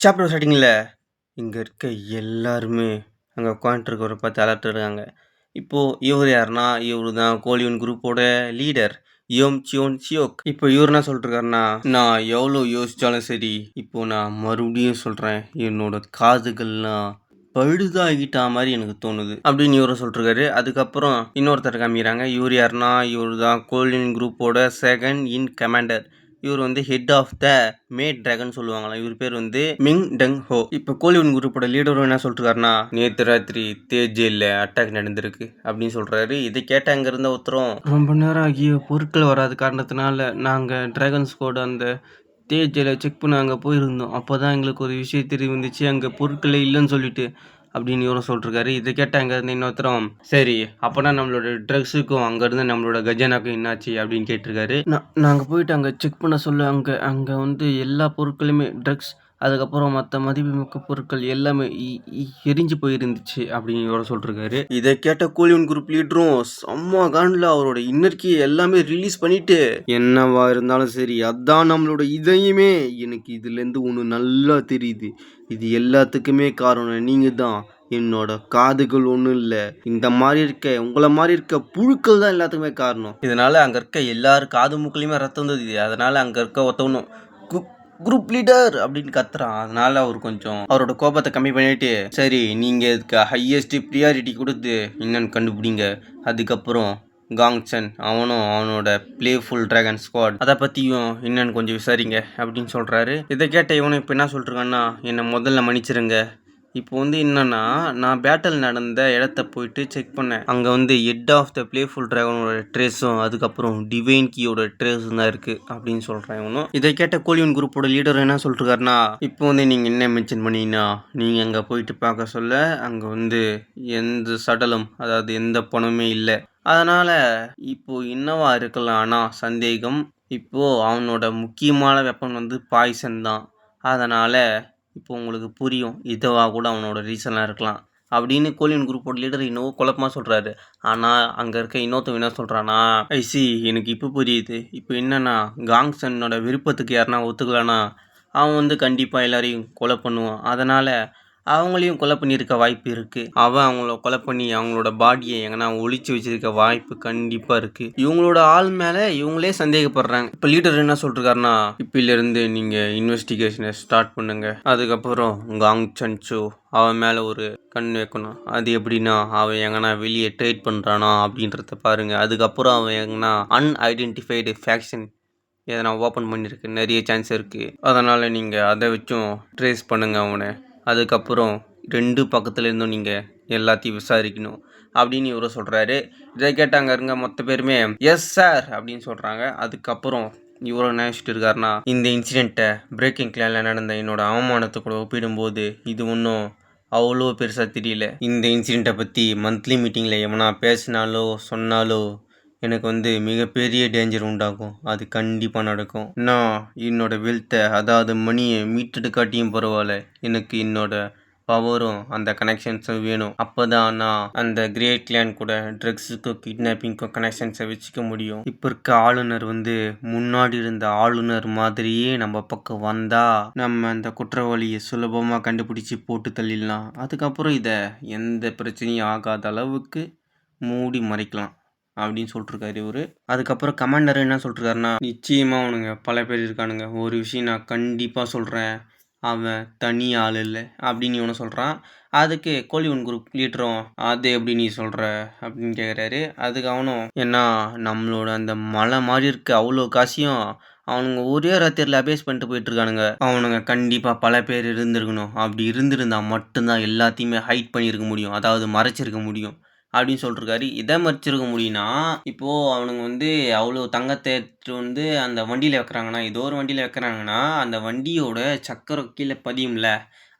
Chapter ஸ்டார்டிங்கில் இங்கே இருக்க எல்லாருமே அங்கே உட்காந்துருக்கவரை பார்த்து அலர்ட் இருக்காங்க. இப்போது இவர் யாருன்னா? இவர் தான் கோலியன் குரூப்போட லீடர் யோம் சியோன் சியோக் இப்போ இவர் என்ன சொல்லிட்டுருக்காருன்னா நான் எவ்வளோ யோசித்தாலும் சரி இப்போ நான் மறுபடியும் சொல்கிறேன் என்னோட காதுகள்லாம் பழுதாகிட்டா மாதிரி எனக்கு தோணுது. அப்படின்னு இவரும் சொல்லிட்டுருக்காரு அதுக்கப்புறம் இன்னொருத்தர் காமிக்கிறாங்க. இவர் யாருன்னா? இவர் தான் கோலியன் குரூப்போட செகண்ட் இன் கமாண்டர் இவர் வந்து head of the mad dragon சொல்லுவாங்களாம் இவர் பேர் வந்து மிங் டங் ஹோ இப்போ கோலிவுட் குரூப்போட லீடரும் என்ன சொல்லிருக்காருன்னா நேற்று ராத்திரி தேஜேல அட்டாக் நடந்திருக்கு அப்படின்னு சொல்றாரு. இதை கேட்ட அங்கே இருந்த ஒருத்தரும் ரொம்ப நேரம் ஆகிய பொருட்கள் வராத காரணத்தினால நாங்கள் ட்ராகன்ஸ்கோட அந்த தேஜேல செக் பண்ண அங்கே போயிருந்தோம். அப்போ தான் எங்களுக்கு ஒரு விஷயம் தெரிய வந்துச்சு அங்கே பொருட்களே இல்லைன்னு சொல்லிட்டு. அப்படின்னு இவரும் சொல்லிட்டுருக்காரு. இதை கேட்ட அங்கேருந்து இன்னொருத்தரும் சரி அப்போனா நம்மளோட ட்ரக்ஸுக்கும் அங்கேருந்து நம்மளோட கஜனாக்கும் என்னாச்சு? அப்படின்னு கேட்டிருக்காரு. நான் நாங்கள் போயிட்டு அங்கே செக் பண்ண சொல்ல அங்கே அங்கே வந்து எல்லா பொருட்களுமே ட்ரக்ஸ் அதுக்கப்புறம் மற்ற மதிப்புமிக்க பொருட்கள் எல்லாமே இ- இ- எரிஞ்சு போயிருந்துச்சு அப்படின்னு சொல்லிருக்காரு. இதை கேட்ட கோலியன் குரூப் லீடரும் செம்ம காண்டில் அவரோட இன்னர்க்கியை எல்லாமே ரிலீஸ் பண்ணிட்டு என்னவா இருந்தாலும் சரி அதான் நம்மளோட இதையுமே. எனக்கு இதுலேருந்து ஒன்று நல்லா தெரியுது. இது எல்லாத்துக்குமே காரணம் நீங்கள் தான் என்னோட காதுகள் ஒன்றும் இல்லை. இந்த மாதிரி இருக்க உங்களை மாதிரி இருக்க புழுக்கள் தான் எல்லாத்துக்குமே காரணம். இதனால அங்கே இருக்க எல்லாரும் காது மூக்கிலையுமே ரத்தம் வந்தது அதனால அங்கே இருக்க ஒருத்தவனும் குரூப் லீடர் அப்படின்னு கத்துறான். அதனால அவர் கொஞ்சம் அவரோட கோபத்தை கம்மி பண்ணிட்டு சரி நீங்க இதுக்கு ஹையஸ்ட் ப்ரியாரிட்டி கொடுத்து என்னன்னு கண்டுபிடிங்க. அதுக்கப்புறம் காங்சன் அவனும் அவனோட பிளேஃபுல் டிராகன் ஸ்குவாட் அதை பற்றியும் என்னன்னு கொஞ்சம் விசாரிங்க அப்படின்னு சொல்கிறாரு இதை கேட்ட இவனும் இப்போ என்ன சொல்லிருக்கான்னா என்னை முதல்ல மன்னிச்சிருங்க. இப்போ வந்து என்னென்னா நான் பேட்டில் நடந்த இடத்த போயிட்டு செக் பண்ணேன். அங்கே வந்து ஹெட் ஆஃப் த பிளேஃபுல் ட்ராகனோட ட்ரேஸும் அதுக்கப்புறம் டிவைன் கீயோட ட்ரேஸும் தான் இருக்குது அப்படின்னு சொல்கிறேன் இவனும். இதை கேட்ட கோலியன் குரூப்போட லீடர் என்ன சொல்லிருக்காருன்னா இப்போ வந்து நீங்கள் என்ன மென்ஷன் பண்ணீங்கன்னா நீங்கள் அங்கே போயிட்டு பார்க்க சொல்ல அங்கே வந்து எந்த சடலம் அதாவது எந்த பணமே இல்லை. அதனால் இப்போது என்னவா இருக்கலாம் ஆனால் சந்தேகம் இப்போது அவனோட முக்கியமான வெப்பன் வந்து பாய்சன் தான். அதனால் இப்போ உங்களுக்கு புரியும் இதுவாக கூட அவனோட ரீசனாக இருக்கலாம் அப்படின்னு கோலியன் குரூப்போட லீடர் இன்னும் குழப்பமாக சொல்கிறாரு ஆனால் அங்கே இருக்க இன்னொருத்தவன் என்ன சொல்கிறானா ஐசி எனக்கு இப்போ புரியுது. இப்போ என்னன்னா காங்சனோட விருப்பத்துக்கு யாருன்னா ஒத்துக்கலனா அவன் வந்து கண்டிப்பாக எல்லாரையும் கொலை பண்ணுவான். அதனால் அவங்களையும் கொலை பண்ணியிருக்க வாய்ப்பு இருக்குது அவன் அவங்கள கொலை பண்ணி அவங்களோட பாடியை எங்கன்னா ஒழிச்சு வச்சிருக்க வாய்ப்பு கண்டிப்பாக இருக்குது இவங்களோட ஆள் மேலே இவங்களே சந்தேகப்படுறாங்க. இப்போ லீடர் என்ன சொல்லிருக்காருன்னா இப்பிலிருந்து நீங்கள் இன்வெஸ்டிகேஷனை ஸ்டார்ட் பண்ணுங்க. அதுக்கப்புறம் காங் சன்ச்சோ அவன் மேலே ஒரு கண் வைக்கணும். அது எப்படின்னா அவன் எங்கன்னா வெளியே ட்ரேட் பண்ணுறானா அப்படின்றத பாருங்கள் அதுக்கப்புறம் அவன் எங்கன்னா அன்ஐடென்டிஃபைடு ஃபேக்ஷன் எதனா ஓப்பன் பண்ணியிருக்கு நிறைய சான்ஸ் இருக்குது அதனால் நீங்கள் அதை வச்சும் ட்ரேஸ் பண்ணுங்கள் அவனை. அதுக்கப்புறம் ரெண்டு பக்கத்தில் இருந்தும் நீங்கள் எல்லாத்தையும் விசாரிக்கணும் அப்படின்னு இவரும் சொல்கிறாரு இதை கேட்டாங்க இருங்க மொத்த பேருமே எஸ் சார் அப்படின்னு சொல்கிறாங்க அதுக்கப்புறம் இவரும் நினச்சிட்டு இருக்காருன்னா இந்த இன்சிடெண்ட்டை பிரேக்கிங் கிளானில் நடந்த என்னோட அவமானத்தை கூட ஒப்பிடும்போது இது ஒன்றும் அவ்வளோ பெருசாக தெரியல. இந்த இன்சிடெண்ட்டை பற்றி மந்த்லி மீட்டிங்கில் எவனா பேசினாலோ சொன்னாலோ எனக்கு வந்து மிகப்பெரிய டேஞ்சர் உண்டாகும். அது கண்டிப்பாக நடக்கும். நான் என்னோட வெல்த்தை அதாவது மணியை மீட்டெடுக்காட்டியும் பரவாயில்ல. எனக்கு என்னோட பவரும் அந்த கனெக்ஷன்ஸும் வேணும். அப்போ தான் நான் அந்த கிரேட் கிளான் கூட ட்ரக்ஸுக்கும் கிட்னாப்பிங்க்கும் கனெக்ஷன்ஸை வச்சுக்க முடியும். இப்போ இருக்க ஆளுநர் வந்து முன்னாடி இருந்த ஆளுநர் மாதிரியே நம்ம பக்கம் வந்தால் நம்ம அந்த குற்றவாளியை சுலபமாக கண்டுபிடிச்சி போட்டு தள்ளிடலாம். அதுக்கப்புறம் இதை எந்த பிரச்சனையும் ஆகாத அளவுக்கு மூடி மறைக்கலாம். அப்படின்னு சொல்லிட்டுருக்காரு இவர். அதுக்கப்புறம் கமாண்டர் என்ன சொல்லிட்டுருக்காருன்னா நிச்சயமாக அவனுங்க பல பேர் இருக்கானுங்க. ஒரு விஷயம் நான் கண்டிப்பாக சொல்கிறேன் அவன் தனி ஆள் இல்லை அப்படின்னு இவனை சொல்கிறான் அதுக்கு கோலிவன் குரூப் லீடரும் அது எப்படி நீ சொல்கிற அப்படின்னு கேட்குறாரு அதுக்கு அவனும் ஏன்னா நம்மளோட அந்த மலை மாதிரி இருக்க. அவ்வளோ காசியும் அவனுங்க ஒரே ராத்திரியில் அபேஸ் பண்ணிட்டு போயிட்டுருக்கானுங்க. அவனுங்க கண்டிப்பாக பல பேர் இருந்திருக்கணும். அப்படி இருந்திருந்தா மட்டும்தான் எல்லாத்தையுமே ஹைட் பண்ணியிருக்க முடியும். அதாவது மறைச்சிருக்க முடியும். அப்படின்னு சொல்லிருக்காரு. இதை மறைச்சிருக்க முடியும்னா இப்போது அவனுங்க வந்து அவ்வளோ தங்கத்தை எடுத்துட்டு வந்து அந்த வண்டியில் வைக்கிறாங்கன்னா ஏதோ ஒரு வண்டியில் வைக்கிறாங்கன்னா அந்த வண்டியோட சக்கரம் கீழே பதியும்ல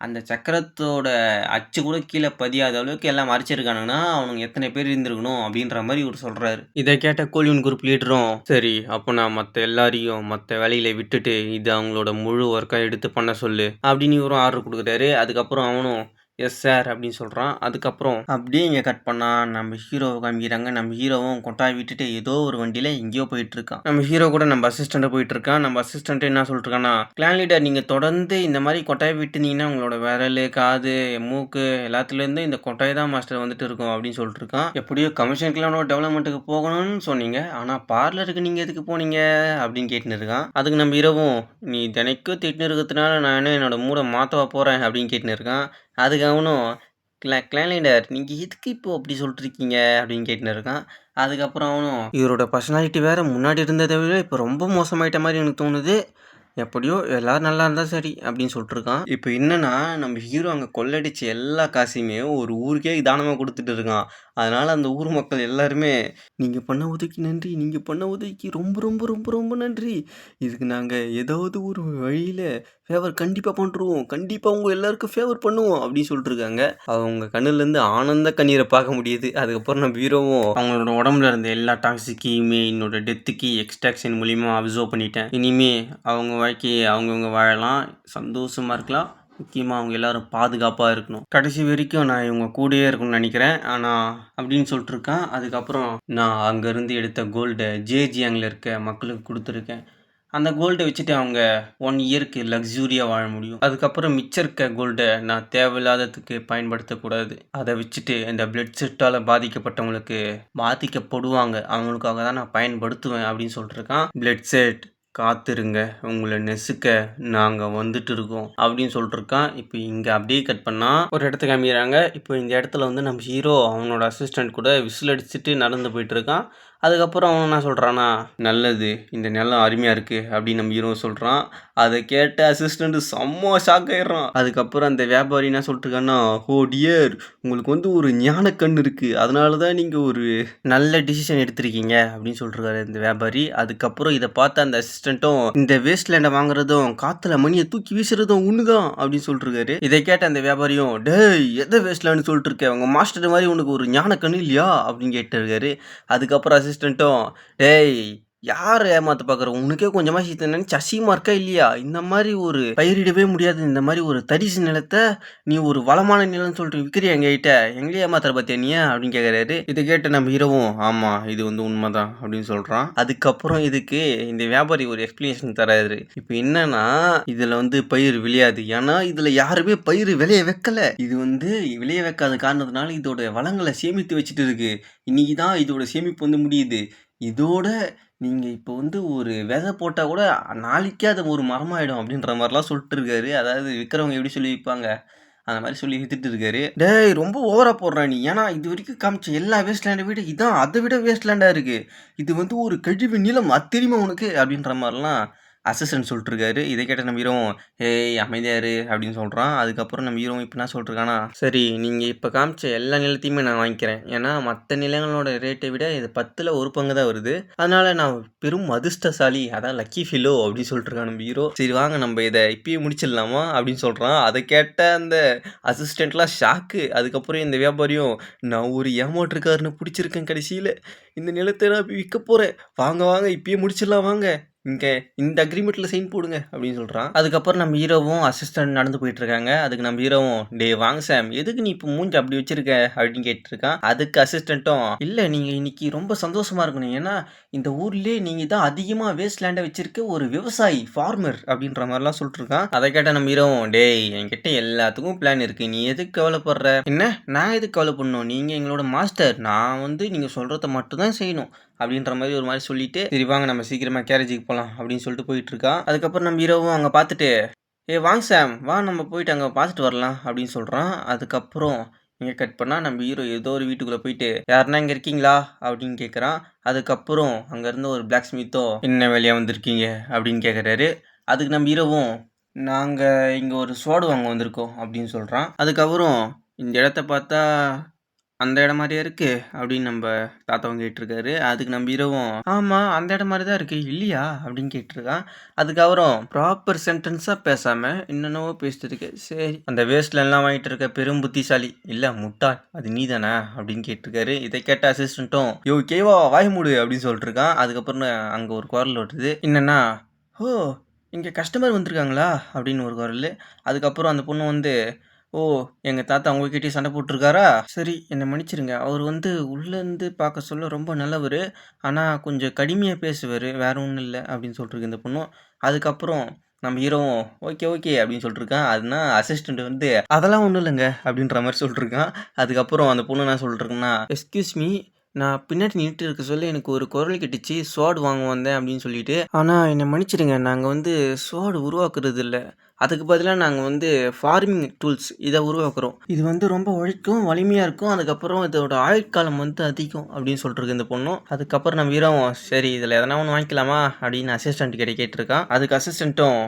அந்த சக்கரத்தோட அச்சு கூட கீழே பதியாத அளவுக்கு எல்லாம் மறைச்சிருக்கானுங்கன்னா அவனுங்க எத்தனை பேர் இருந்திருக்கணும் அப்படின்ற மாதிரி இவர் சொல்கிறாரு இதை கேட்ட கோலியன் குரூப் லீடரும் சரி அப்போ நான் மற்ற எல்லாரையும் மற்ற வேலையில விட்டுட்டு இது அவங்களோட முழு ஒர்க்காக எடுத்து பண்ண சொல்லு அப்படின்னு இவரும் ஆர்டர் கொடுக்குறாரு. அதுக்கப்புறம் அவனும் எஸ் சார் அப்படின்னு சொல்கிறான் அதுக்கப்புறம் அப்படியே இங்கே கட் பண்ணால் நம்ம ஹீரோவை காமிக்கிறாங்க. நம்ம ஹீரோவும் கொட்டாய் விட்டுட்டு ஏதோ ஒரு வண்டியில் எங்கேயோ போயிட்டு இருக்கான் நம்ம ஹீரோ கூட நம்ம அசிஸ்டண்ட்டை போயிட்டு இருக்கான் நம்ம அசிஸ்டன்ட் என்ன சொல்லிட்டுருக்கான்னா கிளான் லீடர் நீங்கள் தொடர்ந்து இந்த மாதிரி கொட்டாய் விட்டுனீங்கன்னா உங்களோட விரல் காது மூக்கு எல்லாத்துலேருந்து இந்த கொட்டாய் தான் மாஸ்டர் வந்துட்டு இருக்கும் அப்படின்னு சொல்லிட்டு இருக்கான் எப்படியோ கமிஷனுக்குலாம் டெவலப்மெண்ட்டுக்கு போகணும்னு சொன்னீங்க. ஆனால் பார்லருக்கு நீங்கள் எதுக்கு போனீங்க? அப்படின்னு கேட்டுன்னு இருக்கான் அதுக்கு நம்ம இரவும் நீ தினைக்கும் திட்டுன்னு இருக்கிறதுனால நான் என்ன என்னோட மூடை மாற்றவா போகிறேன் அப்படின்னு கேட்டுன்னு இருக்கான் அதுக்கு அவனும் கிளா கிளான்லீடர் நீங்கள் எதுக்கு இப்போ அப்படி சொல்லிட்டுருக்கீங்க?" அப்படின்னு கேட்டுன்னு இருக்கான். அதுக்கப்புறம் அவனும் இவரோட பர்சனாலிட்டி வேறு முன்னாடி இருந்ததை விட இப்போ ரொம்ப மோசமாயிட்ட மாதிரி எனக்கு தோணுது. எப்படியோ எல்லாரும் நல்லா இருந்தால் சரி அப்படின்னு சொல்லிட்டுருக்கான். இப்போ என்னன்னா நம்ம ஹீரோ அங்கே கொள்ளடிச்ச எல்லா காசையுமே ஒரு ஊருக்கே தானமாக கொடுத்துட்டு இருக்கான். அதனால் அந்த ஊர் மக்கள் எல்லாருமே நீங்கள் பண்ண உதவிக்கு நன்றி நீங்கள் பண்ண உதவிக்கு ரொம்ப ரொம்ப ரொம்ப ரொம்ப நன்றி. இதுக்கு நாங்கள் ஏதாவது ஒரு வழியில் ஃபேவர் கண்டிப்பாக பண்ணுறோம் கண்டிப்பாக உங்கள் எல்லாருக்கும் ஃபேவர் பண்ணுவோம். அப்படின்னு சொல்லிட்டுருக்காங்க அவங்க கண்ணுலேருந்து ஆனந்த கண்ணீரை பார்க்க முடியுது. அதுக்கப்புறம் நம்ம ஹீரோவும் அவங்களோட உடம்புல இருந்த எல்லா டாக்ஸிக்கையுமே என்னோட டெத்துக்கு எக்ஸ்ட்ராக்ஷன் மூலிமா அப்சர்வ் பண்ணிட்டேன். இனிமே அவங்க வாழ்க்கையை அவங்கவுங்க வாழலாம். சந்தோஷமாக இருக்கலாம். முக்கியமாக அவங்க எல்லாரும் பாதுகாப்பாக இருக்கணும். கடைசி வரைக்கும் நான் இவங்க கூடயே இருக்கணும்னு நினைக்கிறேன். ஆனால் அப்படின்னு சொல்லிட்டு இருக்கேன். அதுக்கப்புறம் நான் அங்கேருந்து எடுத்த கோல்டை ஜேஜியாங்கில் இருக்க மக்களுக்கு கொடுத்துருக்கேன். அந்த கோல்டை வச்சுட்டு அவங்க ஒன் இயருக்கு லக்ஸூரியாக வாழ முடியும். அதுக்கப்புறம் மிச்சம் இருக்க கோல்டை நான் தேவையில்லாததுக்கு பயன்படுத்தக்கூடாது. அதை வச்சுட்டு இந்த பிளட் செட்டால் பாதிக்கப்பட்டவங்களுக்கு பாதிக்கப்படுவாங்க. அவங்களுக்காக தான் நான் பயன்படுத்துவேன் அப்படின்னு சொல்லிட்டுருக்கான் பிளட் செட் காத்திருங்க உங்களை நெசுக்க நாங்கள் வந்துட்டு இருக்கோம் அப்படின்னு சொல்லிட்டுருக்கான். இப்போ இங்கே அப்படியே கட் பண்ணால் ஒரு இடத்துக்கு காமிக்கிறாங்க. இப்போ இந்த இடத்துல வந்து நம்ம ஹீரோ அவனோட அசிஸ்டண்ட் கூட விசில் அடிச்சுட்டு நடந்து போயிட்டுருக்கான். அதுக்கப்புறம் அவன் என்ன சொல்கிறான்னா நல்லது இந்த நிலம் அருமையாக இருக்குது அப்படின்னு நம்ம ஹீரோ சொல்கிறான் அதை கேட்ட அசிஸ்டண்ட்டு செம்ம ஷாக் ஆயிடுறான். அதுக்கப்புறம் அந்த வியாபாரி என்ன சொல்லிட்டுருக்கான்னா ஓ டியர் உங்களுக்கு வந்து ஒரு ஞான கண் இருக்குது அதனால தான் நீங்கள் ஒரு நல்ல டிசிஷன் எடுத்திருக்கீங்க அப்படின்னு சொல்லிட்டுருக்காரு இந்த வியாபாரி. அதுக்கப்புறம் இதை பார்த்த அந்த அசிஸ்டண்ட்டும் இந்த வேஸ்ட் லேண்டை வாங்குறதும் காற்றுல மணியை தூக்கி வீசுறதும் ஒன்று தான் அப்படின்னு சொல்லிட்டுருக்காரு. இதை கேட்ட அந்த வியாபாரியும் டேய் எதை வேஸ்ட் லேண்டு சொல்லிட்டு உங்கள் மாஸ்டர் மாதிரி உனக்கு ஒரு ஞான கண் இல்லையா? அப்படின்னு கேட்டிருக்காரு. அதுக்கப்புறம் அசிஸ்டண்ட்டும் டேய் யார் ஏமாத்த பார்க்குற உனக்கே கொஞ்சமாக சீத்த நினச்சி அசிங்கமாக இருக்கா இல்லையா? இந்த மாதிரி ஒரு பயிரிடவே முடியாது. இந்த மாதிரி ஒரு தரிசு நிலத்தை நீ ஒரு வளமான நிலம்னு சொல்லிட்டு விற்கிறியா எங்ககிட்ட? எங்களே ஏமாத்துற பார்த்தியா நீ? அப்படின்னு கேட்குறாரு இதை கேட்டு நம்ம இரவும் ஆமாம் இது வந்து உண்மைதான் அப்படின்னு சொல்கிறான் அதுக்கப்புறம் இதுக்கு இந்த வியாபாரி ஒரு எக்ஸ்பிளனேஷன் தராரு. இப்போ என்னன்னா இதில் வந்து பயிர் விளையாது. ஏன்னா இதில் யாருமே பயிர் விளைய வைக்கல. இது வந்து விளைய வைக்காத காரணத்தினால இதோட வளங்களை சேமித்து வச்சுட்டு இருக்கு. இன்னைக்கு தான் இதோட சேமிப்பு வந்து முடியுது. இதோட நீங்கள் இப்போ வந்து ஒரு விதை போட்டால் கூட நாளைக்கே அது ஒரு மரமாயிடும் அப்படின்ற மாதிரிலாம் சொல்லிட்டு இருக்காரு. அதாவது விற்கிறவங்க எப்படி சொல்லி விற்பாங்க அந்த மாதிரி சொல்லி வித்துட்டு இருக்காரு. டேய் ரொம்ப ஓவராக போடுறான் நீ. ஏன்னா இது வரைக்கும் காமிச்ச எல்லா வேஸ்ட்லேண்டை விட இதான் அதை விட வேஸ்ட்லேண்டாக இருக்குது இது வந்து ஒரு கழிவு நிலம் அது தெரியுமா உனக்கு அப்படின்ற மாதிரிலாம் அசிஸ்டன்ட் சொல்லிட்டுருக்காரு. இதை கேட்ட நம்ம ஹீரோவும் ஏய் அமைதியாரு அப்படின்னு சொல்கிறான் அதுக்கப்புறம் நம்ம ஹீரோவும் இப்போ என்ன சொல்லிட்டுருக்கானா சரி நீங்கள் இப்போ காமிச்ச எல்லா நிலத்தையுமே நான் வாங்கிக்கிறேன். ஏன்னா மற்ற நிலங்களோட ரேட்டை விட இது பத்தில் ஒரு பங்கு தான் வருது. அதனால் நான் பெரும் அதிர்ஷ்டசாலி அதான் லக்கி ஃபிலோ அப்படின்னு சொல்லிட்டுருக்கான் நம்ம ஹீரோ. சரி வாங்க நம்ம இதை இப்பயே முடிச்சிடலாமா? அப்படின்னு சொல்கிறான் அதை கேட்ட அந்த அசிஸ்டண்ட்லாம் ஷாக்கு அதுக்கப்புறம் இந்த வியாபாரியும் நான் ஒரு ஏமாற்றுக்காரனை பிடிச்சிருக்கேன் கடைசியில். இந்த நிலத்தை நான் விற்க போகிறேன் வாங்க வாங்க இப்பயே முடிச்சிடலாம் வாங்க. இங்கே இந்த அக்ரிமெண்ட்டில் சைன் போடுங்க அப்படின்னு சொல்கிறான் அதுக்கப்புறம் நம்ம ஹீரோவும் அசிஸ்டன்ட் நடந்து போயிட்டு இருக்காங்க அதுக்கு நம்ம ஹீரோவும் டே வாங்க சாம். எதுக்கு நீ இப்போ மூஞ்சி அப்படி வச்சிருக்க? அப்படின்னு கேட்டிருக்கான். அதுக்கு அசிஸ்டண்ட்டும் இல்லை நீங்கள் இன்னைக்கு ரொம்ப சந்தோஷமா இருக்கணும். ஏன்னா இந்த ஊர்லேயே நீங்கள் தான் அதிகமாக வேஸ்ட் லேண்டை வச்சிருக்க ஒரு விவசாயி ஃபார்மர் அப்படின்ற மாதிரிலாம் சொல்லிட்டு இருக்கான் அதை கேட்ட நம்ம ஹீரோவும் டேய் என்கிட்ட எல்லாத்துக்கும் பிளான் இருக்கு. நீ எதுக்கு கவலைப்படுற? என்ன? நான் எதுக்கு கவலை பண்ணணும் நீங்கள் எங்களோட மாஸ்டர் நான் வந்து நீங்கள் சொல்கிறத மட்டும் தான் செய்யணும். அப்படின்ற மாதிரி ஒரு மாதிரி சொல்லிட்டு சரி வாங்க நம்ம சீக்கிரமாக கேரேஜுக்கு போகலாம் அப்படின்னு சொல்லிட்டு போயிட்டு இருக்கான் அதுக்கப்புறம் நம்ம ஹீரோவும் அங்கே பார்த்துட்டு ஏ வாங்க சாம் வா நம்ம போயிட்டு அங்கே பார்த்துட்டு வரலாம் அப்படின்னு சொல்கிறான் அதுக்கப்புறம் இங்கே கட் பண்ணால் நம்ம ஹீரோ ஏதோ ஒரு வீட்டுக்குள்ளே போயிட்டு யாருன்னா இங்கே இருக்கீங்களா? அப்படின்னு கேட்குறான் அதுக்கப்புறம் அங்கேருந்து ஒரு பிளாக் ஸ்மித்தோ என்ன வேலையாக வந்திருக்கீங்க? அப்படின்னு கேட்குறாரு அதுக்கு நம்ம ஹீரோவும் நாங்கள் இங்கே ஒரு சோடு வாங்க வந்திருக்கோம் அப்படின்னு சொல்கிறான் அதுக்கப்புறம் இந்த இடத்த பார்த்தா அந்த இடம் மாதிரியே இருக்கு? அப்படின்னு நம்ம தாத்தாவும் கேட்டிருக்காரு. அதுக்கு நம்ம இரவும் ஆமாம் அந்த இடம் மாதிரி தான் இருக்கு. இல்லையா? அப்படின்னு கேட்டிருக்கான் அதுக்கப்புறம் ப்ராப்பர் சென்டென்ஸாக பேசாமல் என்னென்னவோ பேசிட்டு இருக்கு சரி அந்த வேஸ்ட்லலாம் வாங்கிட்டு இருக்க பெரும் புத்திசாலி. இல்லை முட்டாள். அது நீ தானே அப்படின்னு கேட்டிருக்காரு. இதை கேட்ட அசிஸ்டண்ட்டும் யோ கேவா வாய் மூடு அப்படின்னு சொல்லிட்டு இருக்கான் அதுக்கப்புறம் அங்கே ஒரு குரல் ஓட்டுது. என்னன்னா ஓ இங்கே கஸ்டமர் வந்திருக்காங்களா? அப்படின்னு ஒரு குரல். அதுக்கப்புறம் அந்த பொண்ணு வந்து ஓ எங்கள் தாத்தா உங்ககிட்டயும் சண்டை போட்டிருக்காரா? சரி என்னை மன்னிச்சிருங்க. அவர் வந்து உள்ளேருந்து பார்க்க சொல்ல ரொம்ப நல்லவர். ஆனால் கொஞ்சம் கடுமையாக பேசுவார். வேற ஒன்றும் இல்லை அப்படின்னு சொல்லிட்டுருக்கு இந்த பொண்ணும் அதுக்கப்புறம் நம்ம ஹீரோவும் ஓகே ஓகே அப்படின்னு சொல்லிட்டுருக்கான் அதுனா அசிஸ்டண்ட் வந்து அதெல்லாம் ஒன்றும் இல்லைங்க அப்படின்ற மாதிரி சொல்லிட்டுருக்கான் அதுக்கப்புறம் அந்த பொண்ணு என்ன சொல்லிட்டுருக்குன்னா எக்ஸ்கியூஸ் மீ நான் பின்னாடி நின்றுட்டு இருக்க சொல்ல எனக்கு ஒரு குரல் கெட்டுச்சு. ஸ்வாட் வாங்க வந்தேன் அப்படின்னு சொல்லிட்டு. ஆனால் என்னை மன்னிச்சிடுங்க நாங்கள் வந்து ஸ்வாட் உருவாக்குறது இல்லை. அதுக்கு பதிலாக நாங்கள் வந்து ஃபார்மிங் டூல்ஸ் இதை உருவாக்குறோம். இது வந்து ரொம்ப உழைக்கும் வலிமையாக இருக்கும். அதுக்கப்புறம் இதோட ஆயுட்காலம் வந்து அதிகம் அப்படின்னு சொல்லிட்டு இந்த பொண்ணும் அதுக்கப்புறம் நம்ம வீரம் சரி இதில் எதனா ஒன்று வாங்கிக்கலாமா அப்படின்னு அசிஸ்டன்ட் கிட்ட கேட்டிருக்கான். அதுக்கு அசிஸ்டண்ட்டும்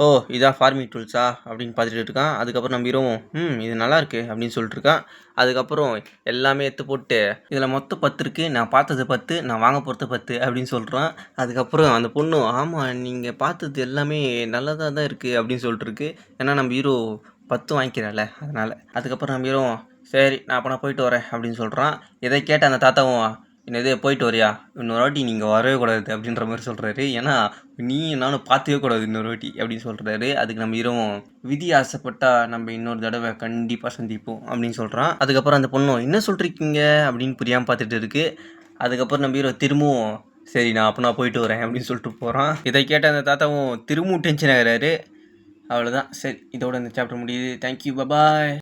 ஓ இதான் ஃபார்மிங் டூல்ஸா அப்படின்னு பார்த்துட்டு இருக்கான். அதுக்கப்புறம் நம்ம ஹீரோவும் ம் இது நல்லா இருக்கு அப்படின்னு சொல்லிட்டு இருக்கான். அதுக்கப்புறம் எல்லாமே எடுத்து போட்டு இதில் மொத்தம் பத்து இருக்கு. நான் பார்த்தது பத்து நான் வாங்க போகிறது பத்து அப்படின்னு சொல்கிறான் அதுக்கப்புறம் அந்த பொண்ணு ஆமாம் நீங்கள் பார்த்தது எல்லாமே நல்லதாக தான் இருக்குது அப்படின்னு சொல்லிட்டு இருக்கு. ஏன்னா நம்ம ஹீரோ பத்து வாங்கிக்கிறால அதனால். அதுக்கப்புறம் நம்ம ஹீரோ சரி நான் அப்போ நான் போயிட்டு வரேன் அப்படின்னு சொல்கிறான் இதை கேட்ட அந்த தாத்தாவும் என்னது போயிட்டு வரியா? இன்னொரு வாட்டி நீங்கள் வரவே கூடாது அப்படின்ற மாதிரி சொல்கிறாரு ஏன்னா நீ நானும் பார்த்துக்கவே கூடாது இன்னொரு வாட்டி அப்படின்னு சொல்கிறாரு அதுக்கு நம்ம இரவும் விதி ஆசைப்பட்டா நம்ம இன்னொரு தடவை கண்டிப்பாக சந்திப்போம் அப்படின்னு சொல்கிறான் அதுக்கப்புறம் அந்த பொண்ணும் என்ன சொல்கிறீங்க அப்படின்னு புரியாமல் பார்த்துட்டு இருக்குது அதுக்கப்புறம் நம்ம இரவு திரும்பவும் சரி நான் அப்போ நான் போயிட்டு வரேன் அப்படின்னு சொல்லிட்டு போகிறான் இதை கேட்ட அந்த தாத்தாவும் திரும்பவும் டென்ஷன் ஆகிறாரு. அவ்வளோதான் சரி இதோட இந்த சாப்டர் முடியுது. Thank you bye bye